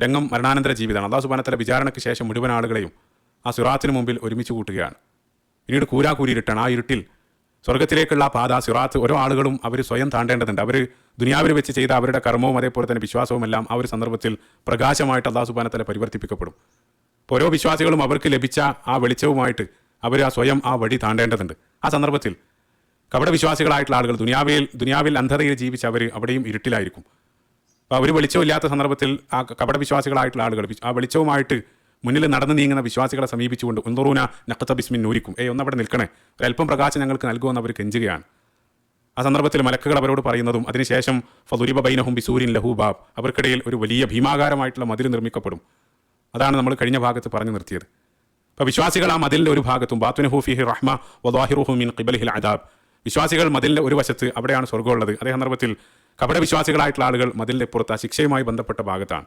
രംഗം മരണാനന്തര ജീവിതമാണ്. അള്ളാഹു സുബാനത്തല വിചാരണയ്ക്ക് ശേഷം മുഴുവൻ ആളുകളെയും ആ സിറാത്തിന് മുമ്പിൽ ഒരുമിച്ച് കൂട്ടുകയാണ്. പിന്നീട് കൂരാകൂരിരുട്ടാണ് ആ ഇരുട്ടിൽ സ്വർഗത്തിലേക്കുള്ള പാത സിറാത്ത് ഓരോ ആളുകളും അവർ സ്വയം താണ്ടേണ്ടതുണ്ട്. അവർ ദുനിയാവിൽ വെച്ച് ചെയ്ത അവരുടെ കർമ്മവും അതേപോലെ തന്നെ വിശ്വാസവും എല്ലാം ആ ഒരു സന്ദർഭത്തിൽ പ്രകാശമായിട്ട് അള്ളാഹു സുബാനത്തല പരിവർത്തിപ്പിക്കപ്പെടും. ഓരോ വിശ്വാസികളും അവർക്ക് ലഭിച്ച ആ വെളിച്ചവുമായിട്ട് അവർ ആ സ്വയം ആ വഴി താണ്ടേണ്ടതുണ്ട്. ആ സന്ദർഭത്തിൽ കപട വിശ്വാസികളായിട്ടുള്ള ആളുകൾ ദുനിയാവിൽ ദുനിയാവിൽ അന്ധതയിൽ ജീവിച്ച് അവർ അവിടെയും ഇരുട്ടിലായിരിക്കും. അവർ വെളിച്ചമില്ലാത്ത സന്ദർഭത്തിൽ ആ കപട വിശ്വാസികളായിട്ടുള്ള ആളുകൾ ആ വെളിച്ചവുമായിട്ട് മുന്നിൽ നടന്നു നീങ്ങുന്ന വിശ്വാസികളെ സമീപിച്ചുകൊണ്ട് ഉന്തറൂന നക്കത്ത ബിസ്മിൻ നൂരിക്കും. ഏ ഒന്നവിടെ നിൽക്കണേ. അല്പം പ്രകാശം ഞങ്ങൾക്ക് നൽകുമെന്ന് അവർ കെഞ്ചുകയാണ്. ആ സന്ദർഭത്തിൽ മലക്കുകൾ അവരോട് പറയുന്നതും അതിനുശേഷം ഫതുരിബ ബൈനഹും ബിസൂരിൻ ലഹൂബാബ് അവർക്കിടയിൽ ഒരു വലിയ ഭീമാകാരമായിട്ടുള്ള മതിൽ നിർമ്മിക്കപ്പെടും. അതാണ് നമ്മൾ കഴിഞ്ഞ ഭാഗത്ത് പറഞ്ഞു നിർത്തിയത്. അപ്പോൾ വിശ്വാസികൾ ആ മതിലിന്റെ ഒരു ഭാഗത്തും ബാത്തുനഹു ഫിഹി റഹ്മ വദാഹിറുഹു മിൻ ഖിബലിഹിൽ അദാബ്. വിശ്വാസികൾ മതിലിന്റെ ഒരു വശത്ത് അവിടെയാണ് സ്വർഗമുള്ളത്. അതേ സന്ദർഭത്തിൽ കപട വിശ്വാസികളായിട്ടുള്ള ആളുകൾ മതിലിന്റെ പുറത്ത് ആ ശിക്ഷയുമായി ബന്ധപ്പെട്ട ഭാഗത്താണ്.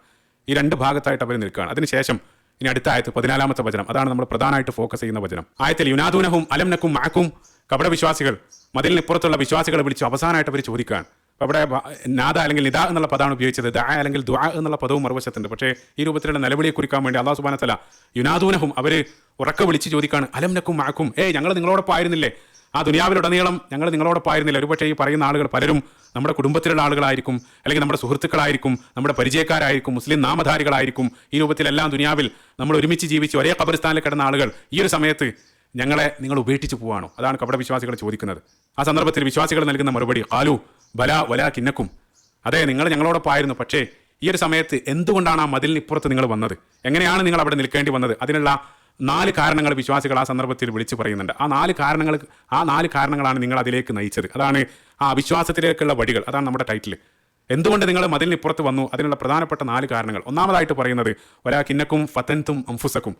ഈ രണ്ട് ഭാഗത്തായിട്ട് അവർ നിൽക്കുകയാണ്. അതിനുശേഷം ഇനി അടുത്ത ആയത്ത് പതിനാലാമത്തെ വചനം. അതാണ് നമ്മൾ പ്രധാനമായിട്ട് ഫോക്കസ് ചെയ്യുന്ന വചനം. ആയത്തിൽ യുനാദൂനഹും അലംനക്കും മാക്കും കപട വിശ്വാസികൾ മതിലിനിപ്പുറത്തുള്ള വിശ്വാസികളെ വിളിച്ചു അവസാനമായിട്ട് അവർ ചോദിക്കുകയാണ്. അവിടെ നാദ അല്ലെങ്കിൽ നിദ എന്നുള്ള പദമാണ് ഉപയോഗിച്ചത്. ദ അല്ലെങ്കിൽ ദുആ എന്നുള്ള പദവും മറുവശത്തുണ്ട്. പക്ഷേ ഈ രൂപത്തിലുള്ള നിലവിളിയെ കുറിക്കാൻ വേണ്ടി അള്ളാഹു സുബാനത്തല യുനാദൂനഹും അവർ ഉറക്ക വിളിച്ച് ചോദിക്കാണ് അലംനക്കും മാക്കും ഏയ് ഞങ്ങൾ നിങ്ങളോടൊപ്പം ആയിരുന്നില്ലേ? ആ ദുനിയാവിലുടനീളം ഞങ്ങൾ നിങ്ങളോടൊപ്പമായിരുന്നില്ല ഒരുപക്ഷേ ഈ പറയുന്ന ആളുകൾ പലരും നമ്മുടെ കുടുംബത്തിലുള്ള ആളുകളായിരിക്കും അല്ലെങ്കിൽ നമ്മുടെ സുഹൃത്തുക്കളായിരിക്കും നമ്മുടെ പരിചയക്കാരായിരിക്കും മുസ്ലിം നാമധാരികളായിരിക്കും. ഈ രൂപത്തിലെല്ലാം ദുനിയാവിൽ നമ്മൾ ഒരുമിച്ച് ജീവിച്ച് ഒരേ ഖബറിസ്ഥാനിൽ കിടന്ന ആളുകൾ ഈ ഒരു സമയത്ത് ഞങ്ങളെ നിങ്ങൾ ഉപേക്ഷിച്ച് പോവാണോ അതാണ് കപട വിശ്വാസികൾ ചോദിക്കുന്നത്. ആ സന്ദർഭത്തിൽ വിശ്വാസികൾ നൽകുന്ന മറുപടി ആലു ബല വല കിന്നക്കും അതെ നിങ്ങൾ ഞങ്ങളോടൊപ്പം ആയിരുന്നു പക്ഷേ ഈ ഒരു സമയത്ത് എന്തുകൊണ്ടാണ് ആ മതിലിന് ഇപ്പുറത്ത് നിങ്ങൾ വന്നത്? എങ്ങനെയാണ് നിങ്ങൾ അവിടെ നിൽക്കേണ്ടി വന്നത്? അതിനുള്ള നാല് കാരണങ്ങൾ വിശ്വാസികൾ ആ സന്ദർഭത്തിൽ വിളിച്ചു പറയുന്നുണ്ട്. ആ നാല് കാരണങ്ങൾ ആ നാല് കാരണങ്ങളാണ് നിങ്ങൾ അതിലേക്ക് നയിച്ചത്. അതാണ് ആ വിശ്വാസത്തിലേക്കുള്ള വഴികൾ. അതാണ് നമ്മുടെ ടൈറ്റിൽ എന്തുകൊണ്ട് നിങ്ങൾ മതിലിന് ഇപ്പുറത്ത് വന്നു? അതിനുള്ള പ്രധാനപ്പെട്ട നാല് കാരണങ്ങൾ. ഒന്നാമതായിട്ട് പറയുന്നത് ഒരാ കിന്നക്കും ഫത്തൻത്തും അംഫുസക്കും.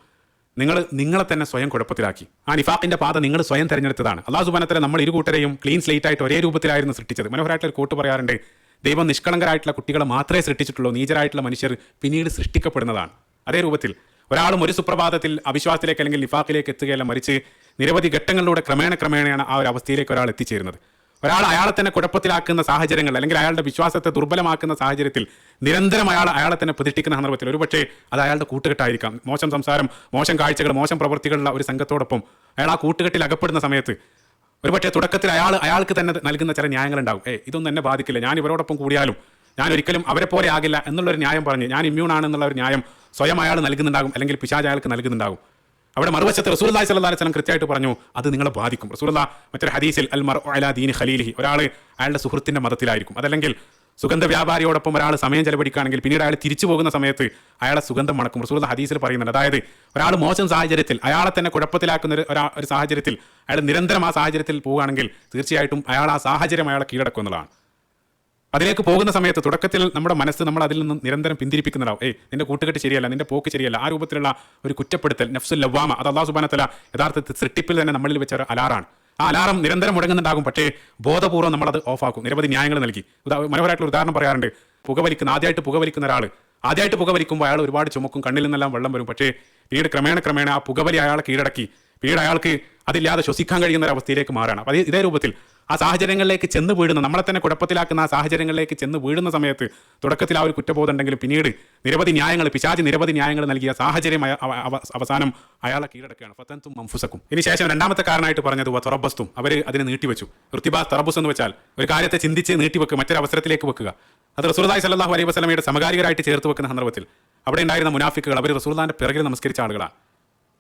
നിങ്ങൾ നിങ്ങളെ തന്നെ സ്വയം കുഴപ്പത്തിലാക്കി. ആ നിഫാക്കിന്റെ പാത നിങ്ങൾ സ്വയം തെരഞ്ഞെടുത്തതാണ്. അള്ളാഹു സുബാനത്തിലെ നമ്മൾ ഇരു കൂട്ടരെയും ക്ലീൻ സ്ലേറ്റ് ആയിട്ട് ഒരേ രൂപത്തിലായിരുന്നു സൃഷ്ടിച്ചത്. മനോഹരമായിട്ടുള്ള ഒരു കൂട്ട് പറയാറുണ്ട് ദൈവം നിഷ്കളങ്കരായിട്ടുള്ള കുട്ടികളെ മാത്രമേ സൃഷ്ടിച്ചിട്ടുള്ളൂ. നീചരായിട്ടുള്ള മനുഷ്യർ പിന്നീട് സൃഷ്ടിക്കപ്പെടുന്നതാണ്. അതേ രൂപത്തിൽ ഒരാളും ഒരു സുപ്രഭാതത്തിൽ അവിശ്വാസത്തിലേക്ക് അല്ലെങ്കിൽ നിഫാഖിലേക്ക് എത്തുകയല്ല മറിച്ച് നിരവധി ഘട്ടങ്ങളിലൂടെ ക്രമേണ ക്രമേണയാണ് ആ ഒരു അവസ്ഥയിലേക്ക് ഒരാൾ എത്തിച്ചേരുന്നത്. ഒരാൾ അയാളെ തന്നെ കുഴപ്പത്തിലാക്കുന്ന സാഹചര്യങ്ങൾ അല്ലെങ്കിൽ അയാളുടെ വിശ്വാസത്തെ ദുർബലമാക്കുന്ന സാഹചര്യത്തിൽ നിരന്തരം അയാൾ അയാളെ തന്നെ പ്രതിഷ്ഠിക്കുന്ന സന്ദർഭത്തിൽ ഒരുപക്ഷേ അത് അയാളുടെ കൂട്ടുകെട്ടായിരിക്കാം. മോശം സംസാരം മോശം കാഴ്ചകൾ മോശം പ്രവൃത്തികളുള്ള ഒരു സംഘത്തോടൊപ്പം അയാൾ ആ കൂട്ടുകെട്ടിൽ അകപ്പെടുന്ന സമയത്ത് ഒരുപക്ഷെ തുടക്കത്തിൽ അയാൾ അയാൾക്ക് തന്നെ നൽകുന്ന ചില ന്യായങ്ങളുണ്ടാവും ഏ ഇതൊന്നും എന്നെ ബാധിക്കില്ല. ഞാൻ ഇവരോടൊപ്പം കൂടിയാലും ഞാൻ ഒരിക്കലും അവരെ പോലെ ആകില്ല എന്നുള്ളൊരു ന്യായം പറഞ്ഞ്. ഞാൻ ഇമ്മ്യൂൺ ആണെന്നുള്ള ഒരു ന്യായം സ്വയം അയാൾ നൽകുന്നുണ്ടാകും അല്ലെങ്കിൽ പിശാജ് അയാൾക്ക് നൽകുന്നുണ്ടാകും. അവിടെ മറുവശത്ത് റസൂൽ അലൈഹി വസല്ലം കൃത്യമായിട്ട് പറഞ്ഞു അത് നിങ്ങളെ ബാധിക്കും. റസൂലുള്ള മറ്റൊരു ഹദീസിൽ അൽ മർ അല ദീൻ ഖലീലി ഒരാൾ അയാളുടെ സുഹൃത്തിന്റെ മതത്തിലായിരിക്കും. അതല്ലെങ്കിൽ സുഗന്ധ വ്യാപാരിയോടൊപ്പം ഒരാൾ സമയം ചെലവഴിക്കുകയാണെങ്കിൽ പിന്നീട് അയാൾ തിരിച്ചു പോകുന്ന സമയത്ത് അയാളെ സുഗന്ധം മണക്കും. റസൂൽ ഹദീസിൽ പറയുന്നുണ്ട്. അതായത് ഒരാൾ മോശം സാഹചര്യത്തിൽ അയാളെ തന്നെ കുഴപ്പത്തിലാക്കുന്ന ഒരു ഒരാ- സാഹചര്യത്തിൽ അയാൾ നിരന്തരം ആ സാഹചര്യത്തിൽ പോവുകയാണെങ്കിൽ തീർച്ചയായിട്ടും അയാൾ ആ സാഹചര്യം അയാളെ കീഴടക്കും എന്നുള്ളതാണ്. അതിലേക്ക് പോകുന്ന സമയത്ത് തുടക്കത്തിൽ നമ്മുടെ മനസ്സ് നമ്മൾ അതിൽ നിന്ന് നിരന്തരം പിന്തിരിപ്പിക്കുന്നതാവും. ഏയ് നിന്റെ കൂട്ടുകെട്ട് ശരിയല്ല നിന്റെ പോക്ക് ശരിയല്ല. ആ രൂപത്തിലുള്ള ഒരു കുറ്റപ്പെടുത്തൽ നഫ്സുൽ ലവാമ അത് അള്ളാഹു സുബാനത്തല യഥാർത്ഥത്തിൽ സൃഷ്ടിപ്പിൽ തന്നെ നമ്മളിൽ വെച്ച ഒരു അലാറാണ് ആ അലാറം നിരന്തരം മുടങ്ങുന്നുണ്ടാകും പക്ഷേ ബോധപൂർവം നമ്മളത് ഓഫാക്കും നിരവധി ന്യായങ്ങൾ നൽകി. മനോഹരമായിട്ടുള്ള ഉദാഹരണം പറയാറുണ്ട്. പുകവലിക്കുന്ന ആദ്യമായിട്ട് പുകവലിക്കുന്ന ഒരാൾ ആദ്യമായിട്ട് പുകവലിക്കുമ്പോൾ അയാൾ ഒരുപാട് ചുമക്കും കണ്ണിൽ നിന്നെല്ലാം വെള്ളം വരും. പക്ഷേ പിന്നീട് ക്രമേണ ക്രമേണ ആ പുകവലി അയാളെ കീഴടക്കി. പിന്നീട് അയാൾക്ക് അതില്ലാതെ ശ്വസിക്കാൻ കഴിയുന്ന ഒരു അവസ്ഥയിലേക്ക് മാറണം അപ്പോൾ ഇതേ രൂപത്തിൽ ആ സാഹചര്യങ്ങളിലേക്ക് ചെന്ന് വീഴുന്ന നമ്മളെ തന്നെ കുഴപ്പത്തിലാക്കുന്ന ആ സാഹചര്യങ്ങളിലേക്ക് ചെന്ന് വീഴുന്ന സമയത്ത് തുടക്കത്തിൽ ആ ഒരു കുറ്റബോധം ഉണ്ടെങ്കിലും പിന്നീട് നിരവധി ന്യായങ്ങൾ പിശാചി നിരവധി ന്യായങ്ങൾ നൽകിയ സാഹചര്യം അവസാനം അയാളെ കീഴടക്കുകയാണ്. ഫത്തൻതും മംഫുസക്കും. ഇനി ശേഷം രണ്ടാമത്തെ കാരണമായിട്ട് പറഞ്ഞത് തുറബസ്തും അവർ അതിനെ നീട്ടിവെച്ചു ഋത്തിബാസ് തറബുസ് എന്ന് വെച്ചാൽ ഒരു കാര്യത്തെ ചിന്തിച്ച് നീട്ടിവെക്കുക മറ്റൊരു അവസരത്തിലേക്ക് വെക്കുക. അത് റസൂർദായ് സല്ലാഹു അലൈഹി വസ്ലമയുടെ സമകാലികരായിട്ട് ചേർത്ത് വെക്കുന്ന സന്ദർഭത്തിൽ അവിടെ ഉണ്ടായിരുന്ന മുനാഫിക്കുകൾ അവർ റസൂർദാന്റെ പിറകിൽ നമസ്കരിച്ച ആളുകളാണ്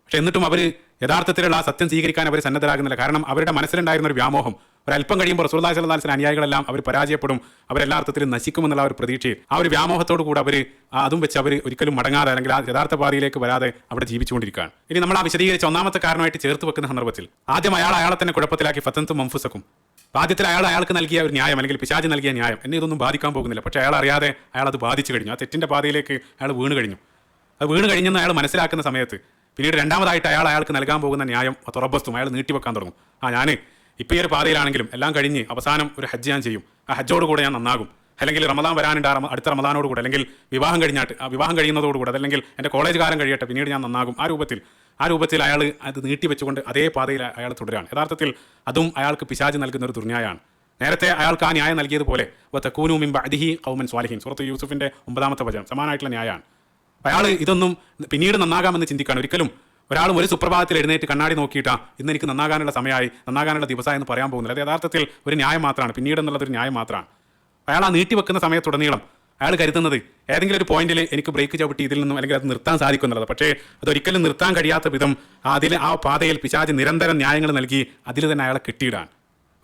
പക്ഷെ എന്നിട്ടും അവർ യഥാർത്ഥത്തിലുള്ള ആ സത്യം സ്വീകരിക്കാൻ അവർ സന്നദ്ധരാകുന്നില്ല. കാരണം അവരുടെ മനസ്സിലുണ്ടായിരുന്ന ഒരു വ്യാമോഹം. ഒരല്പം കഴിയുമ്പോൾ റസൂല്ലാ സല്ലാസിന് അനുയായികളെല്ലാം അവർ പരാജയപ്പെടും. അവരെല്ലാ അർത്ഥത്തിലും നശിക്കുമെന്നുള്ള ഒരു പ്രതീക്ഷയിൽ ആ ഒരു വ്യാമോഹത്തോടു കൂടെ അവർ അതും വെച്ച് അവർ ഒരിക്കലും മടങ്ങാതെ അല്ലെങ്കിൽ ആ യഥാർത്ഥ പാതയിലേക്ക് വരാതെ അവിടെ ജീവിച്ചുകൊണ്ടിരിക്കുകയാണ്. ഇനി നമ്മൾ ആ വിശദീകരിച്ച ഒന്നാമത്തെ കാരണമായിട്ട് ചേർത്ത് വെക്കുന്ന സന്ദർഭത്തിൽ ആദ്യം അയാൾ അയാളെ തന്നെ കുഴപ്പത്തിലാക്കി ഫത്തൻ മംഫുസക്കും. ആദ്യത്തിൽ അയാൾ അയാൾക്ക് നൽകിയ ഒരു ന്യായം അല്ലെങ്കിൽ പിശാജ് നൽകിയ ന്യായം എന്നെ ഇതൊന്നും ബാധിക്കാൻ പോകുന്നില്ല. പക്ഷേ അയാൾ അറിയാതെ അയാൾ അത് ബാധിച്ചു കഴിഞ്ഞു. ആ തെറ്റിന്റെ പാതയിലേക്ക് അയാൾ വീണ് കഴിഞ്ഞു. അത് വീണ് കഴിഞ്ഞെന്ന് അയാൾ മനസ്സിലാക്കുന്ന സമയത്ത് പിന്നീട് രണ്ടാമതായിട്ട് അയാൾ അയാൾക്ക് നൽകാൻ പോകുന്ന ന്യായം തുറബസ്തും അയാൾ നീട്ടിവെക്കാൻ തുടങ്ങും. ആ ഞാൻ ഇപ്പോൾ ഈ ഒരു പാതയിലാണെങ്കിലും എല്ലാം കഴിഞ്ഞ് അവസാനം ഒരു ഹജ്ജ് ഞാൻ ചെയ്യും. ആ ഹജ്ജോട് കൂടെ ഞാൻ നന്നാകും. അല്ലെങ്കിൽ റമദാൻ വരാനുണ്ട് അടുത്ത റമദാനോട് കൂടെ അല്ലെങ്കിൽ വിവാഹം കഴിഞ്ഞാട്ട് ആ വിവാഹം കഴിയുന്നതോടുകൂടെ അതല്ലെങ്കിൽ എന്റെ കോളേജ് കാലം കഴിയട്ടെ പിന്നീട് ഞാൻ നന്നാകും. ആ രൂപത്തിൽ ആ രൂപത്തിൽ അയാൾ അത് നീട്ടി വെച്ചുകൊണ്ട് അതേ പാതയിൽ അയാൾ തുടരാണ്. യഥാർത്ഥത്തിൽ അതും അയാൾക്ക് പിശാജ് നൽകുന്ന ഒരു ദുർന്യായാണ് നേരത്തെ അയാൾക്ക് ആ ന്യായം നൽകിയതുപോലെ തെക്കൂനു മിമ്പ അദിഹി കൗമൻ സ്വാലിഹിൻ. സുഹൃത്ത് യൂസുഫിന്റെ ഒമ്പതാമത്തെ വചനം സമാനമായിട്ടുള്ള ന്യായമാണ്. അയാൾ ഇതൊന്നും പിന്നീട് നന്നാകാമെന്ന് ചിന്തിക്കാൻ ഒരിക്കലും ഒരാളും ഒരു സുപ്രഭാതത്തിൽ എഴുന്നേറ്റ് കണ്ണാടി നോക്കിയിട്ടാ ഇന്ന് എനിക്ക് നന്നാകാനുള്ള സമയമായി നന്നാകാനുള്ള ദിവസമായി എന്ന് പറയാൻ പോകുന്നില്ല. അത് യഥാർത്ഥത്തിൽ ഒരു ന്യായം മാത്രമാണ്. പിന്നീട് എന്നുള്ളത് ഒരു ന്യായം മാത്രമാണ്. അയാൾ ആ നീട്ടിവെക്കുന്ന സമയത്തുടനീളം അയാൾ കരുതുന്നത് ഏതെങ്കിലും ഒരു പോയിന്റിൽ എനിക്ക് ബ്രേക്ക് ചവിട്ടി ഇതിൽ നിന്നും അല്ലെങ്കിൽ അത് നിർത്താൻ സാധിക്കുന്നുള്ളത് പക്ഷേ അതൊരിക്കലും നിർത്താൻ കഴിയാത്ത വിധം അതിൽ ആ പാതയിൽ പിശാജ് നിരന്തരം ന്യായങ്ങൾ നൽകി അതിൽ തന്നെ അയാളെ കെട്ടിയിടാൻ.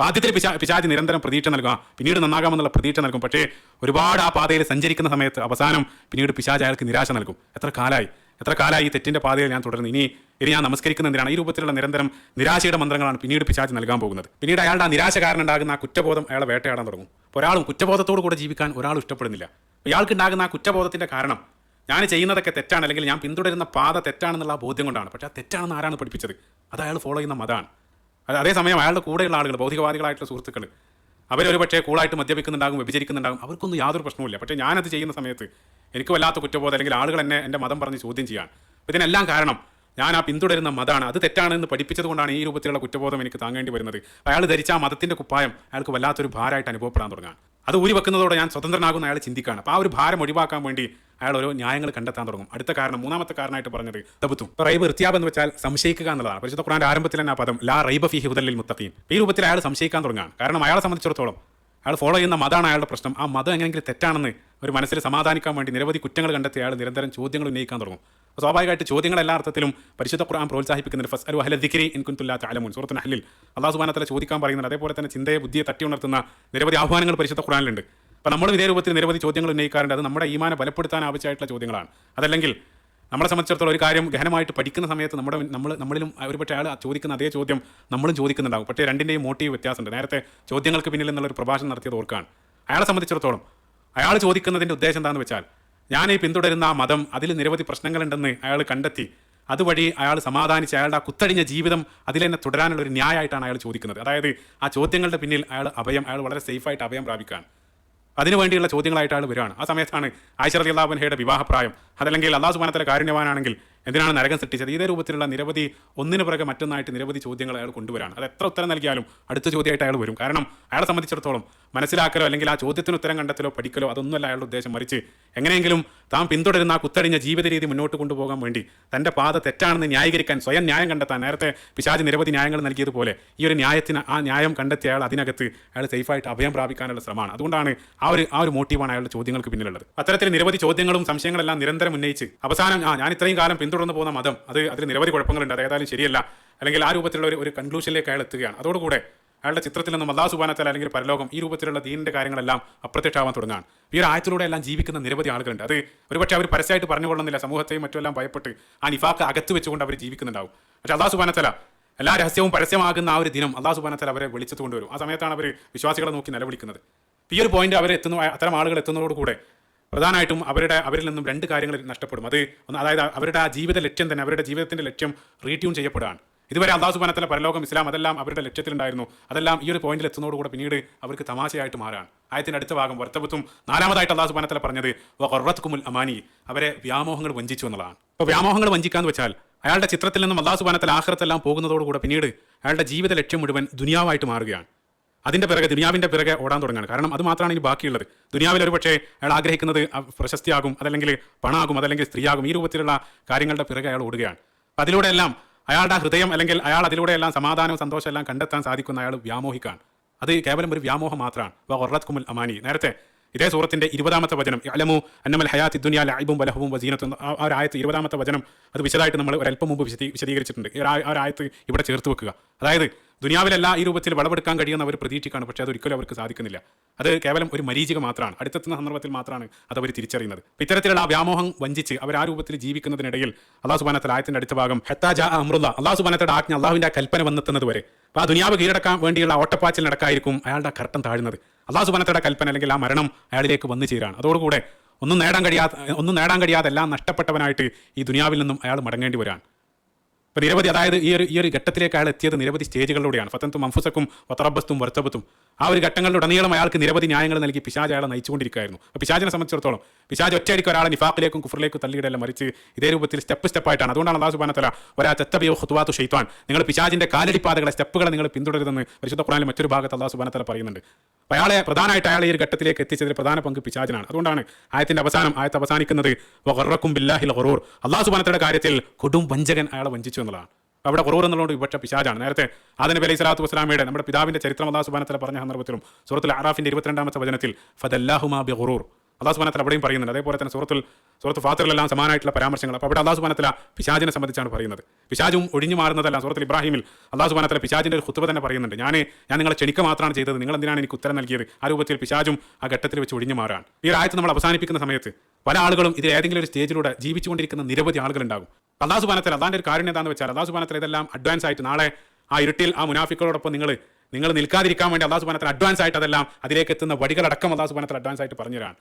ആദ്യത്തിൽ പിശാ പിശാജ് നിരന്തരം പ്രതീക്ഷ നൽകുക പിന്നീട് നന്നാകാമെന്നുള്ള പ്രതീക്ഷ നൽകും. പക്ഷേ ഒരുപാട് ആ പാതയിൽ സഞ്ചരിക്കുന്ന സമയത്ത് അവസാനം പിന്നീട് പിശാജ് അയാൾക്ക് നിരാശ നൽകും. എത്ര കാലായി? എത്ര കാലമായി ഈ തെറ്റിന്റെ പാതയിൽ ഞാൻ തുടരുന്നു. ഇനി ഇനി ഞാൻ നമസ്കരിക്കുന്ന എന്തിനാണ് ഈ രൂപത്തിലുള്ള നിരന്തരം നിരാശയുടെ മന്ത്രങ്ങളാണ് പിന്നീട് പിശാച്ച് നൽകാൻ പോകുന്നത്. പിന്നീട് അയാളുടെ ആ നിരാശ കാരണം ഉണ്ടാകുന്ന ആ കുറ്റബോധം അയാളെ വേട്ടയാടാൻ തുടങ്ങും. അപ്പോൾ ഒരാളും കുറ്റബോധത്തോടു കൂടെ ജീവിക്കാൻ ഒരാൾ ഇഷ്ടപ്പെടുന്നില്ല. ഇയാൾക്കുണ്ടാകുന്ന ആ കുറ്റബോധത്തിന്റെ കാരണം ഞാൻ ചെയ്യുന്നതൊക്കെ തെറ്റാണ് അല്ലെങ്കിൽ ഞാൻ പിന്തുടരുന്ന പാത തെറ്റാണെന്നുള്ള ബോധ്യം കൊണ്ടാണ്. പക്ഷേ ആ തെറ്റാണെന്ന് ആരാണ് പഠിപ്പിച്ചത്? അത് അയാൾ ഫോളോ ചെയ്യുന്ന മതമാണ് അത് അതേസമയം അയാളുടെ കൂടെയുള്ള ആളുകൾ ഭൗതികവാദികളായിട്ടുള്ള സുഹൃത്തുക്കൾ അവരൊരു പക്ഷേ കൂളായിട്ട് മദ്യപിക്കുന്നുണ്ടാകും വ്യഭിചരിക്കുന്നുണ്ടാകും. അവർക്കൊന്നും യാതൊരു പ്രശ്നവുമില്ല. പക്ഷേ ഞാനത് ചെയ്യുന്ന സമയത്ത് എനിക്ക് വല്ലാത്ത കുറ്റബോധം അല്ലെങ്കിൽ ആളുകൾ എന്നെ എന്റെ മതം പറഞ്ഞ് ചോദ്യം ചെയ്യാൻ. അപ്പോൾ ഇതിനെല്ലാം കാരണം ഞാൻ ആ പിന്തുടരുന്ന മതമാണ് അത് തെറ്റാണെന്ന് പഠിപ്പിച്ചത് കൊണ്ടാണ് ഈ രൂപത്തിലുള്ള കുറ്റബോധം എനിക്ക് താങ്ങേണ്ടി വരുന്നത്. അയാൾ ധരിച്ച ആ മതത്തിന്റെ കുപ്പായം അയാൾക്ക് വല്ലാത്തൊരു ഭാരമായിട്ട് അനുഭവപ്പെടാൻ തുടങ്ങാൻ അത് ഊരി വെക്കുന്നതോടെ ഞാൻ സ്വതന്ത്രനാകുന്ന അയാൾ ചിന്തിക്കുകയാണ്. അപ്പോൾ ആ ഒരു ഭാരം ഒഴിവാക്കാൻ വേണ്ടി അയാൾ ഓരോ ന്യായങ്ങൾ കണ്ടെത്താൻ തുടങ്ങും. അടുത്ത കാരണം മൂന്നാമത്തെ കാരണമായിട്ട് പറഞ്ഞത് തബുത്തും റൈബ് ഇർത്തിയാബ് എന്ന് വെച്ചാൽ സംശയിക്കുക എന്നുള്ളതാണ്. പരിശുദ്ധ ഖുറാന്റെ ആരംഭത്തിൽ തന്നെ ആ പദം ലാ റൈബ ഫി ഹുദലിൽ മുത്തഫീൻ ഈ രൂപത്തിൽ അയാൾ സംശയിക്കാൻ തുടങ്ങുകയാണ്. കാരണം അയാളെ സംബന്ധിച്ചിടത്തോളം അയാൾ ഫോളോ ചെയ്യുന്ന മതമാണ് അയാളുടെ പ്രശ്നം. ആ മതം എങ്ങനെയെങ്കിലും തെറ്റാണെന്ന് ഒരു മനസ്സിൽ സമാധാനിക്കാൻ വേണ്ടി നിരവധി കുറ്റങ്ങൾ കണ്ടെത്തി അയാൾ നിരന്തരം ചോദ്യങ്ങൾ ഉന്നയിക്കാൻ തുടങ്ങും. അപ്പോൾ സ്വാഭാവികമായിട്ട് ചോദ്യങ്ങൾ എല്ലാ അർത്ഥത്തിലും പരിശുദ്ധ ഖുർആൻ പ്രോത്സാഹിപ്പിക്കുന്ന ഫസ് അലു അഹല ദിക്രി ഇൻ അലമുൻ തഅലമുൻ. അല്ലിൽ അള്ളാഹു സുബ്ഹാനഹു ചോദിക്കാൻ പറയുന്നത് അതേപോലെ തന്നെ ചിന്തയെ ബുദ്ധിയെ തട്ടി ഉണർത്തുന്ന നിരവധി ആഹ്വാനങ്ങൾ പരിശുദ്ധ ഖുർആനിലുണ്ട്. അപ്പോൾ നമ്മൾ ഇതേ രൂപത്തിൽ നിരവധി ചോദ്യങ്ങൾ ഉന്നയിക്കാറുണ്ട്. അത് നമ്മുടെ ഈമാനെ ബലപ്പെടുത്താൻ ആവശ്യമായിട്ടുള്ള ചോദ്യങ്ങളാണ്. അതല്ലെങ്കിൽ നമ്മളെ സംബന്ധിച്ചിടത്തോളം ഒരു കാര്യം ഗഹനമായിട്ട് പഠിക്കുന്ന സമയത്ത് നമ്മുടെ നമ്മൾ നമ്മളിലും ഒരുപക്ഷെ അയാൾ ചോദിക്കുന്ന അതേ ചോദ്യം നമ്മളും ചോദിക്കുന്നുണ്ടാകും പക്ഷേ രണ്ടിന്റെയും മോട്ടീവ് വ്യത്യാസമുണ്ട്. നേരത്തെ ചോദ്യങ്ങൾക്ക് പിന്നിൽ നിന്നുള്ളൊരു പ്രഭാഷണം നടത്തിയത് ഓർക്കാണ്. അയാളെ സംബന്ധിച്ചിടത്തോളം അയാൾ ചോദിക്കുന്നതിന്റെ ഉദ്ദേശം എന്താണെന്ന് വെച്ചാൽ ഞാൻ ഈ പിന്തുടരുന്ന ആ മതം അതിൽ നിരവധി പ്രശ്നങ്ങളുണ്ടെന്ന് അയാൾ കണ്ടെത്തി. അതുവഴി അയാൾ സമാധാനിച്ച് അയാളുടെ ആ കുത്തടിഞ്ഞ ജീവിതം അതിൽ തന്നെ തുടരാനുള്ള ഒരു ന്യായമായിട്ടാണ് അയാൾ ചോദിക്കുന്നത്. അതായത് ആ ചോദ്യങ്ങളുടെ പിന്നിൽ അയാൾ അഭയം അയാൾ വളരെ സേഫായിട്ട് അഭയം പ്രാപിക്കുകയാണ്. അതിനു വേണ്ടിയുള്ള ചോദ്യങ്ങളായിട്ടാണ് വരുവാണ് ആ സമയത്താണ് ആയിഷ റലി അള്ളാഹുബൻഹയുടെ വിവാഹപ്രായം. അതല്ലെങ്കിൽ അള്ളാഹു സുബാനത്തിലെ കാരുണ്യവാനാണെങ്കിൽ എന്തിനാണ് നരകം സൃഷ്ടിച്ചത്? ഇതേ രൂപത്തിലുള്ള നിരവധി ഒന്നിനു പുറകെ മറ്റൊന്നായിട്ട് നിരവധി ചോദ്യങ്ങൾ അയാൾ കൊണ്ടുവരാണ്. അത് എത്ര ഉത്തരം നൽകിയാലും അടുത്ത ചോദ്യമായിട്ട് അയാൾ വരും. കാരണം അയാളെ സംബന്ധിച്ചിടത്തോളം മനസ്സിലാക്കലോ അല്ലെങ്കിൽ ആ ചോദ്യത്തിന് ഉത്തരം കണ്ടെത്തലോ പഠിക്കലോ അതൊന്നുമല്ല അയാളുടെ ഉദ്ദേശം. മറിച്ച് എങ്ങനെയെങ്കിലും താൻ പിന്തുടരുന്ന ആ കുത്തടിഞ്ഞ ജീവിത രീതി മുന്നോട്ട് കൊണ്ടുപോകാൻ വേണ്ടി തന്റെ പാത തെറ്റാണെന്ന് ന്യായീകരിക്കാൻ സ്വയം ന്യായം കണ്ടെത്താൻ നേരത്തെ പിശാജ് നിരവധി ന്യായങ്ങൾ നൽകിയതുപോലെ ഈ ഒരു ന്യായത്തിന് ആ ന്യായം കണ്ടെത്തിയ അയാൾ അതിനകത്ത് അയാൾ സേഫായിട്ട് അഭയം പ്രാപിക്കാനുള്ള ശ്രമമാണ്. അതുകൊണ്ടാണ് ആ ഒരു ആ ഒരു മോട്ടീവാണ് അയാളുടെ ചോദ്യങ്ങൾക്ക് പിന്നിലുള്ളത്. അത്തരത്തിൽ നിരവധി ചോദ്യങ്ങളും സംശയങ്ങളെല്ലാം നിരന്തരം ഉന്നയിച്ച് അവസാനം ആ ഞാൻ ഇത്രയും കാലം പിന്തുടർന്ന് പോകുന്ന മതം അത് അതിൽ നിരവധി കുഴപ്പങ്ങളുണ്ട്. അത് ഏതായാലും ശരിയല്ല. അല്ലെങ്കിൽ ആ രൂപത്തിലുള്ള ഒരു കൺക്ലൂഷനിലേക്ക് അയാൾ എത്തുകയാണ്. അതോടുകൂടെ അയാളുടെ ചിത്രത്തിൽ നിന്നും അള്ളാഹു സുബാനത്തല അല്ലെങ്കിൽ പരലോകം ഈ രൂപത്തിലുള്ള ദീനിന്റെ കാര്യങ്ങളെല്ലാം അപ്രത്യക്ഷമാവാൻ തുടങ്ങാൻ ഈ ഒരു ആയത്തിലൂടെ എല്ലാം ജീവിക്കുന്ന നിരവധി ആളുകളുണ്ട്. അത് ഒരുപക്ഷെ അവർ പരസ്യമായിട്ട് പറഞ്ഞുകൊള്ളുന്നില്ല സമൂഹത്തെയും മറ്റുമെല്ലാം ഭയപ്പെട്ട് ആ നിഫാക്ക് അകത്ത് വെച്ചുകൊണ്ട് അവർ ജീവിക്കുന്നുണ്ടാവും. പക്ഷേ അള്ളാഹു സുബാനത്തല എല്ലാ രഹസ്യവും പരസ്യമാകുന്ന ആ ഒരു ദിനം അള്ളാഹു സുബാനത്തല അവരെ വിളിച്ചത് കൊണ്ടുവരും. ആ സമയത്താണ് അവർ വിശ്വാസികളെ നോക്കി നിലവിളിക്കുന്നത്. ഈ ഒരു പോയിന്റ് അവർ എത്തുന്ന അത്തരം ആളുകൾ എത്തുന്നതോടുകൂടെ പ്രധാനമായിട്ടും അവരുടെ അവരിൽ നിന്നും രണ്ട് കാര്യങ്ങൾ നഷ്ടപ്പെടും. അത് ഒന്ന് അതായത് അവരുടെ ആ ജീവിത ലക്ഷ്യം തന്നെ അവരുടെ ജീവിതത്തിന്റെ ലക്ഷ്യം റീട്യൂൺ ചെയ്യപ്പെടുകയാണ്. ഇതുവരെ അള്ളാഹു സുബാനത്തിലെ പരലോകം ഇസ്ലാം അതെല്ലാം അവരുടെ ലക്ഷ്യത്തിലുണ്ടായിരുന്നു. അതെല്ലാം ഈ ഒരു പോയിന്റിൽ എത്തുന്നതോടുകൂടെ പിന്നീട് അവർക്ക് തമാശയായിട്ട് മാറാണ് ആയത്തിന്റെ അടുത്ത ഭാഗം വർത്തവത്തും നാലാമതായിട്ട് അള്ളാഹു സുബാനത്തിലെ പറഞ്ഞത് വറത്ത് കുമുൽ അമാനി അവരെ വ്യാമോഹങ്ങൾ വഞ്ചിച്ചു എന്നുള്ളതാണ്. അപ്പോൾ വ്യാമോഹങ്ങൾ വഞ്ചിക്കാന്ന് വെച്ചാൽ അയാളുടെ ചിത്രത്തിൽ നിന്നും അള്ളാഹു സുബാനത്തിൽ ആഹ്റത്തെല്ലാം പോകുന്നതോടുകൂടെ പിന്നീട് അയാളുടെ ജീവിത ലക്ഷ്യം മുഴുവൻ ദുനിയാവായിട്ട് മാറുകയാണ്. അതിന്റെ പിറകെ ദുനിയാവിന്റെ പിറകെ ഓടാൻ തുടങ്ങുകയാണ്. കാരണം അത് മാത്രമാണ് ഇനി ബാക്കിയുള്ളത്. ദുനിയാവിൽ ഒരു പക്ഷേ അയാൾ ആഗ്രഹിക്കുന്നത് പ്രശസ്തിയാകും അതല്ലെങ്കിൽ പണമാകും അതല്ലെങ്കിൽ സ്ത്രീയാകും. ഈ രൂപത്തിലുള്ള കാര്യങ്ങളുടെ പിറകെ അയാൾ ഓടുകയാണ്. അതിലൂടെ എല്ലാം അയാളുടെ ഹൃദയം അല്ലെങ്കിൽ അയാൾ അതിലൂടെ എല്ലാം സമാധാനവും സന്തോഷം എല്ലാം കണ്ടെത്താൻ സാധിക്കുന്ന അയാൾ വ്യാമോഹിക്കാൻ അത് കേവലം ഒരു വ്യാമോഹം മാത്രമാണ്. ഒറത് കുമുൽ അമാനി. നേരത്തെ ഇതേ സൂറത്തിന്റെ ഇരുപതാമത്തെ വചനം അലമു അന്നമൽ ഹയാത്തി ദുനിയ ലൈബും ബലഹവും വസീനത്തും ആ ഒരു ആയത്ത് ഇരുപതാമത്തെ വചനം അത് വിശദമായിട്ട് നമ്മൾ ഒരല്പം മുമ്പ് വിശദീ വിശദീകരിച്ചിട്ടുണ്ട്. ആ ഒരു ആയത്ത് ഇവിടെ ചേർത്ത് വെക്കുക. അതായത് ദുനിയാവിലല്ല ഈ രൂപത്തിൽ വിളവെടുക്കാൻ കഴിയുന്ന അവർ പ്രതീക്ഷിക്കാണ് പക്ഷേ അതൊരിക്കലും അവർക്ക് സാധിക്കുന്നില്ല. അത് കേവലം ഒരു മരീചിക മാത്രമാണ്. അടുത്തെത്തുന്ന സന്ദർഭത്തിൽ മാത്രമാണ് അത് അവർ തിരിച്ചറിയുന്നത്. ഇത്തരത്തിലുള്ള വ്യാമോഹം വഞ്ചിച്ച് അവർ ആ രൂപത്തിൽ ജീവിക്കുന്നതിനിടയിൽ അള്ളാഹു സുബാനത്തിൽ ആയത്തിന്റെ അടുത്ത ഭാഗം ഹെത്താജ അമൃത അള്ളാഹു സുബാനത്തോടെ ആജ്ഞ അള്ളാഹുവിന്റെ ആ കൽപ്പന വന്നെത്തുന്നത് വരെ. അപ്പോൾ ആ ദുനിയാവ് കീഴടക്കാൻ വേണ്ടിയുള്ള ഓട്ടപ്പാച്ചിൽ നടക്കായിരിക്കും അയാളുടെ കർട്ടം താഴുന്നത്. അള്ളാഹു സുബാനത്തോടെ കൽപ്പന അല്ലെങ്കിൽ ആ മരണം അയാളിലേക്ക് വന്നു ചേരാണ് അതോടുകൂടെ ഒന്നും നേടാൻ കഴിയാത്ത ഒന്നും നേടാൻ കഴിയാതെ എല്ലാം നഷ്ടപ്പെട്ടവനായിട്ട് ഈ ദുനിയാവിൽ നിന്നും അയാൾ മടങ്ങേണ്ടി വരാൻ ഇപ്പൊ നിരവധി അതായത് ഈ ഒരു ഈ ഒരു ഘട്ടത്തിലേക്ക് അയാൾ എത്തിയത് നിരവധി സ്റ്റേജുകളിലൂടെയാണ്. ഫത്തന്തും അംഫുസക്കും വത്തറബസ്തും വർത്തബത്തും ആ ഒരു ഘട്ടങ്ങളിലുടനീളം അയാൾക്ക് നിരവധി ന്യായങ്ങൾ നൽകി പിശാജ് അയാളെ നയിച്ചുകൊണ്ടിരിക്കുകയായിരുന്നു. അപ്പോൾ പിശാജിനെ സംബന്ധിച്ചിടത്തോളം പിശാജ് ഒറ്റയടിക്ക് ഒരാളെ നിഫാഖിലേക്കും കുഫറിലേക്കും തള്ളിയിടല്ല മറിച്ച് ഇതേ രൂപത്തിൽ സ്റ്റെപ്പ് സ്റ്റെപ്പായിട്ടാണ്. അതുകൊണ്ടാണ് അള്ളാഹു സുബാനത്തല ഒരാ തെത്തബിയോ ഹുത്തുവാത്തു ഷെയ്ത്താൻ നിങ്ങൾ പിശാജിന്റെ കാലടിപ്പാതകളെ സ്റ്റെപ്പുകളെ നിങ്ങൾ പിന്തുടരുതെന്ന് പരിശുദ്ധ ഖുറാനിൽ മറ്റൊരു ഭാഗത്ത് അള്ളാഹു സുബാനത്തല പറയുന്നുണ്ട്. അയാളെ പ്രധാനമായിട്ട് അയാളെ ഈ ഒരു ഘട്ടത്തിലേക്ക് എത്തിച്ചതിൽ പ്രധാന പങ്ക് പിശാജിനാണ്. അതുകൊണ്ടാണ് ആയത്തിന്റെ അവസാനം ആയത്ത് അവസാനിക്കുന്നത് ബില്ലാഹിൽ ഖറൂർ അള്ളാഹു സുബാനത്തയുടെ കാര്യത്തിൽ കൊടും വഞ്ചകൻ അയാളെ വഞ്ചിച്ചു. എന്നുള്ളതാണ്. അവിടെ കുറവ് എന്നുള്ളത് വിപക്ഷ പിശാജാണ് നേരത്തെ ആദം നബി അലൈഹി സ്വലാത്തു വസ്സലാമയുടെ നമ്മുടെ പിതാവിന്റെ ചരിത്രം അള്ളാഹു സുബാനത്തല പറഞ്ഞ സന്ദർഭത്തിലും സൂറത്തുൽ അറാഫിന്റെ ഇരുപത്തിരണ്ടാമത്തെ വചനത്തിൽ ഫദല്ലാഹുമാ ബി ഖുറൂർ അള്ളാഹു സുബാനത്തല അവിടെയും പറയുന്നുണ്ട്. അതേപോലെ തന്നെ സൂറത്തുൽ സുഹൃത്ത് ഫാത്തറിലെല്ലാം സമാനമായിട്ടുള്ള പരാമർശങ്ങൾ. അപ്പോൾ അവിടെ അള്ളാഹു സുബാനത്തല പിശാജിനെ സംബന്ധിച്ചാണ് പറയുന്നത്. പിശാജും ഒഴിഞ്ഞു മാറുന്നതല്ല സുഹൃത്തിൽ ഇബ്രാഹിമിൽ അള്ളാഹു സുബാനത്തല പിശാജിന്റെ ഒരു കുത്തുവ തന്നെ പറയുന്നുണ്ട്. ഞാൻ ഞാൻ നിങ്ങളെ ക്ഷണിക്ക മാത്രമാണ് ചെയ്തത്. നിങ്ങൾ എന്തിനാണ് എനിക്ക് ഉത്തരം നൽകിയത്? ആ രൂപത്തിൽ പിശാജും ആ ഘട്ടത്തിൽ വെച്ച് ഒഴിഞ്ഞു മാറാൻ. ഈ ആയത്ത് നമ്മൾ അവസാനിപ്പിക്കുന്ന സമയത്ത് പല ആളുകളും ഇതിൽ ഏതെങ്കിലും ഒരു സ്റ്റേജിലൂടെ ജീവിച്ചുകൊണ്ടിരിക്കുന്ന നിരവധി ആളുകളുണ്ടാകും അള്ളാഹു സുബാനത്തല അള്ളാന്റെ ഒരു കാര്യം എന്താണെന്ന് വെച്ചാൽ അള്ളാഹു സുബാനത്തല ഇതെല്ലാം അഡ്വാൻസ് ആയിട്ട് നാളെ ആ ഇരുട്ടിൽ ആ മുനാഫിക്കളോടൊപ്പം നിങ്ങൾ നിങ്ങൾ നിൽക്കാതിരിക്കാൻ വേണ്ടി അള്ളാഹു സുബാനത്തിന് അഡ്വാൻസ് ആയിട്ട് അതെല്ലാം അതിലേക്ക് എത്തുന്ന വഴികളടക്കം അള്ളാഹു സുബാനത്തിൽ അഡ്വാൻസ് ആയിട്ട് പറഞ്ഞുതരാണ്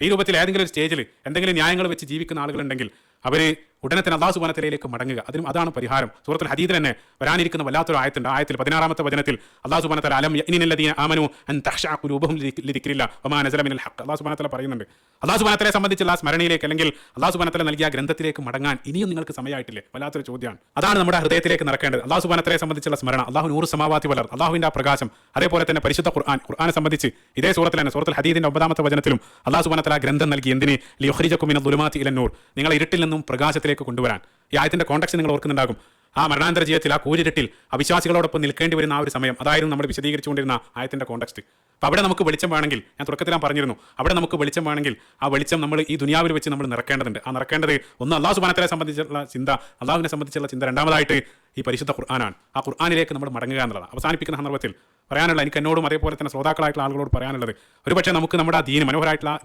ഈ രൂപത്തിൽ ഏതെങ്കിലും ഒരു സ്റ്റേജിൽ എന്തെങ്കിലും ന്യായങ്ങൾ വെച്ച് ജീവിക്കുന്ന ആളുകളുണ്ടെങ്കിൽ അവർ ഉടനെ തന്നെ അള്ളാഹു സുബാനത്തിലേക്ക് മടങ്ങുക. അതിനും അതാണ് പരിഹാരം. സൂറത്തുൽ ഹദീദ് തന്നെ വരാനിരിക്കുന്ന വല്ലാത്തൊരു ആയത്തുണ്ട്. ആയത്തിൽ പതിനാറാമത്തെ വചനത്തിൽ അള്ളാഹു സുബാനത്തല അലം ഇനിനല്ലതീന ആമനു അൻ തഹ്ഷ കുലൂബഹും ലിരിക്കില്ല ഒമാ നസല മിനൽ ഹക്ക് അള്ളാഹു സുബാനത്തല പറയുന്നുണ്ട്. അള്ളാഹു സുബാനത്തലെ സംബന്ധിച്ചുള്ള സ്മരണയിലേക്ക് അല്ലെങ്കിൽ അള്ളാഹു സുബാനത്തല നൽകിയ ഗ്രന്ഥത്തിലേക്ക് മടങ്ങാൻ ഇനിയും നിങ്ങൾക്ക് സമയമായിട്ടില്ലേ? വല്ലാത്തൊരു ചോദ്യമാണ്. അതാണ് നമ്മുടെ ഹൃദയത്തിലേക്ക് നടക്കേണ്ടത്. അള്ളാഹു സുബാനത്തലെ സംബന്ധിച്ചുള്ള സ്മരണ. അള്ളാഹു നൂറ് സമാവാത്തി വളർ അള്ളാഹുവിന്റെ ആ പ്രകാശം. അതേപോലെ തന്നെ പരിശുദ്ധ ഖുർആൻ. ഖുർആനെ സംബന്ധിച്ച് ഇതേ സൂറത്തിൽ തന്നെ സൂറത്തുൽ ഹദീദിന്റെ ഒമ്പതാമത്തെ വചനത്തിലും അള്ളാഹു സുബാനത്തല ഗ്രന്ഥം നൽകി. എന്തിന്? ലിയൊഹ്രിജക്കുമിന ദുലുമാത്തി ഇലന്നൂർ നിങ്ങൾ ഇരുട്ടിൽ നിന്നും പ്രകാശത്തിലേക്ക് കൊണ്ടുവരാൻ. ഈ ആയത്തിന്റെ കോണ്ടക്സ്റ്റ് നിങ്ങൾ ഓർക്കുന്നുണ്ടാകും. ആ മരണാന്തര ജീവിതത്തിൽ ആ കൂരിരട്ടിൽ അവിശ്വാസികളോടൊപ്പം നിൽക്കേണ്ടി വരുന്ന ആ ഒരു സമയം അതായിരുന്നു നമ്മൾ വിശദീകരിച്ചുകൊണ്ടിരുന്ന ആയത്തിന്റെ കോണ്ടക്സ്റ്റ് അപ്പോൾ അവിടെ നമുക്ക് വെളിച്ചം വേണമെങ്കിൽ ഞാൻ തുടക്കത്തിൽ ഞാൻ പറഞ്ഞിരുന്നു അവിടെ നമുക്ക് വെളിച്ചം വേണമെങ്കിൽ ആ വെളിച്ചം നമ്മൾ ഈ ദുനിയാവിൽ വെച്ച് നമ്മൾ നിറക്കേണ്ടതുണ്ട്. ആ നിറക്കേണ്ടത് ഒന്ന് അള്ളാഹു സുബാനത്തിനെ സംബന്ധിച്ചുള്ള ചിന്ത അള്ളാഹുവിനെ സംബന്ധിച്ചുള്ള ചിന്ത രണ്ടാമതായിട്ട് ഈ പരിശുദ്ധ ഖുർആനാണ്. ആ ഖുർആാനിലേക്ക് നമ്മൾ മടങ്ങുക എന്നുള്ളതാണ്. അവസാനിപ്പിക്കുന്ന സന്ദർഭത്തിൽ പറയാനുള്ള എനിക്ക് എന്നോടും അതേപോലെ തന്നെ ശ്രോതാക്കളായിട്ടുള്ള ആളുകളോട് പറയാനുള്ളത് ഒരുപക്ഷെ നമുക്ക് നമ്മുടെ ആ ദീന് മനോഹരമായിട്ടുള്ള ആ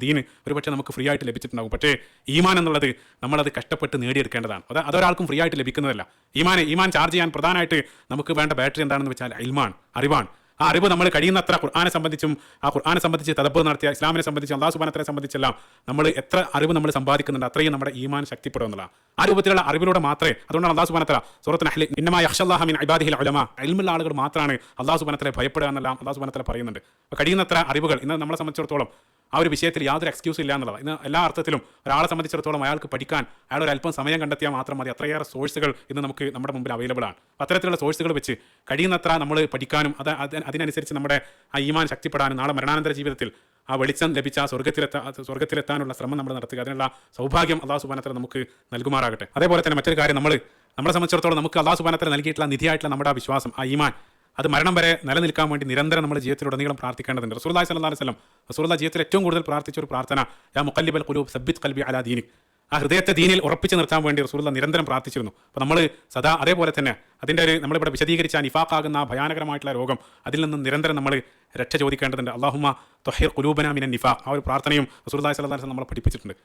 ഒരു പക്ഷേ നമുക്ക് ഫ്രീ ആയിട്ട് ലഭിച്ചിട്ടുണ്ടാകും. പക്ഷേ ഈമാൻ എന്നുള്ളത് നമ്മളത് കഷ്ടപ്പെട്ട് നേടിയെടുക്കേണ്ടതാണ്. അത് അതൊരാൾക്കും ഫ്രീ ആയിട്ട് ലഭിക്കുന്നതല്ല. ഈമാനെ ഈമാൻ ചാർജ് ചെയ്യാൻ പ്രധാനമായിട്ട് നമുക്ക് വേണ്ട ബാറ്ററി എന്താണെന്ന് വെച്ചാൽ ഇൽമാൻ അറിവാണ്. ആ അറിവ് നമ്മൾ കഴിയുന്നത്ര ഖുർആാനെ സംബന്ധിച്ചും ആ ഖുർആാനെ സംബന്ധിച്ച് തദബ് നടത്തിയ ഇസ്ലാമിനെ സംബന്ധിച്ച് അള്ളാഹു സുബാനത്തിനെ സംബന്ധിച്ചെല്ലാം നമ്മൾ എത്ര അറിവ് നമ്മൾ സമ്പാദിക്കുന്നുണ്ട് അത്രയും നമ്മുടെ ഈമാൻ ശക്തിപ്പെടുന്നുള്ള ആ രൂപത്തിലുള്ള അറിവിലൂടെ മാത്രമേ അതുകൊണ്ടാണ് അള്ളാഹു സുബാനത്തല സുഹൃത്തിന് അഹ്ലി ഇന്നമായ യക്ഷല്ലാഹമിൻ ഇബാദിഹിൽ അലമ അൽമുള്ള ആളുകൾ മാത്രമാണ് അള്ളാഹു സുബാനത്തിലെ ഭയപ്പെടുക എന്നെല്ലാം അള്ളാഹു സുബാനത്തല പറയുന്നുണ്ട്. കഴിയുന്നത്ര അറിവുകൾ ഇന്ന് നമ്മളെ സംബന്ധിച്ചിടത്തോളം ആ ഒരു വിഷയത്തിൽ യാതൊരു എക്സ്ക്യൂസ് ഇല്ല എന്നുള്ളത് ഇന്ന് എല്ലാ അർത്ഥത്തിലും ഒരാളെ സംബന്ധിച്ചിടത്തോളം അയാൾക്ക് പഠിക്കാൻ അയാൾ ഒരു അല്പം സമയം കണ്ടെത്തിയാൽ മാത്രം മതി. അത്രയേറെ സോഴ്സുകൾ ഇന്ന് നമുക്ക് നമ്മുടെ മുമ്പിൽ അവൈലബിൾ ആണ്. അത്തരത്തിലുള്ള സോഴ്സുകൾ വെച്ച് കഴിയുന്നത്ര നമ്മൾ പഠിക്കാനും അത് അത് അതിനനുസരിച്ച് നമ്മുടെ ആ ഈമാൻ ശക്തിപ്പെടാനും നാളെ മരണാനന്തര ജീവിതത്തിൽ ആ വെളിച്ചം ലഭിച്ച സ്വർഗത്തിലെത്താ സ്വർഗത്തിലെത്താനുള്ള ശ്രമം നമ്മൾ നടത്തുക അതിനുള്ള സൗഭാഗ്യം അള്ളാഹു സുബാനത്തിൽ നമുക്ക് നൽകുമാറാകട്ടെ. അതേപോലെ തന്നെ മറ്റൊരു കാര്യം നമ്മൾ നമ്മളെ സംബന്ധിച്ചിടത്തോളം നമുക്ക് അള്ളാഹു സുബാനത്തിൽ നൽകിയിട്ടുള്ള നിധിയായിട്ടുള്ള നമ്മുടെ ആ വിശ്വാസം ആ ഈമാൻ അത് മരണം വരെ നിലനിൽക്കാൻ വേണ്ടി നിരന്തരം നമ്മുടെ ജീവിതത്തിലുടനീളം പ്രാർത്ഥിക്കേണ്ടതുണ്ട്. റസൂല്ലാഹി സല്ലാ അലൈഹി വസല്ലം റസൂലുള്ള ജീവിതത്തിൽ ഏറ്റവും കൂടുതൽ പ്രാർത്ഥിച്ച ഒരു പ്രാർത്ഥന യാ മുക്കല്ലിബൽ കുലൂബ് സബ്ബിത് കൽബി അലാ ദീനിക്. ആ ഹൃദയത്തെ ദീനിൽ ഉറപ്പിച്ച് നിർത്താൻ വേണ്ടി റസൂലുള്ള നിരന്തരം പ്രാർത്ഥിച്ചിരുന്നു. അപ്പോൾ നമ്മൾ സദാ അതേപോലെ തന്നെ അതിന്റെ ഒരു നമ്മളിവിടെ വിശദീകരിച്ച നിഫാക്കാകുന്ന ആ ഭയാനകരമായിട്ടുള്ള രോഗം അതിൽ നിന്ന് നിരന്തരം നമ്മൾ രക്ഷ ചോദിക്കേണ്ടതുണ്ട്. അള്ളാഹുമ തൊഹീർ കുലൂബന മിനൻ നിഫ ആ ഒരു പ്രാർത്ഥനയും റസൂല്ലാഹി സ്വല്ലല്ലാഹി അലൈഹി വസല്ലം നമ്മളെ പഠിപ്പിച്ചിട്ടുണ്ട്.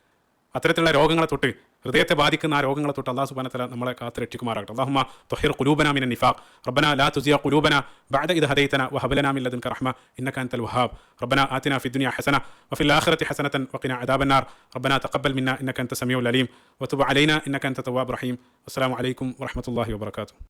അത്തരത്തിലുള്ള രോഗങ്ങളെ തൊട്ട് ഹൃദയത്തെ ബാധിക്കുന്ന ആ രോഗങ്ങളെ തൊട്ട് അള്ളാഹു സുബാനത്തല നമ്മളെ കാത്ത് രക്ഷിക്കുമാറാകട്ടെ അള്ളാഹുമ തൊഹീർ കുലൂബന മിന നിഫാഖ് റബ്ബന ലാ തുസിയ കുലൂബന ബഅദ ഇദ് ഹദൈതന വഹബലന മിൻ ലദൻക റഹ്മ ഇന്നക അൻതൽ വഹാബ് റബ്ബന ആതിന ഫി ദുനിയ ഹസന വഫിൽ ആഖിറതി ഹസനതൻ വഖിന അദാബന്നാർ റബ്ബന തഖബ്ബൽ മിന്ന ഇന്നക അൻത സമീഉൽ അലീം വതുബ് അലൈന ഇന്നക അൻത തവ്വാബ് റഹീം അസ്സലാമു അലൈക്കും വറഹ്മത്തുള്ളാഹി വബറകാതുഹു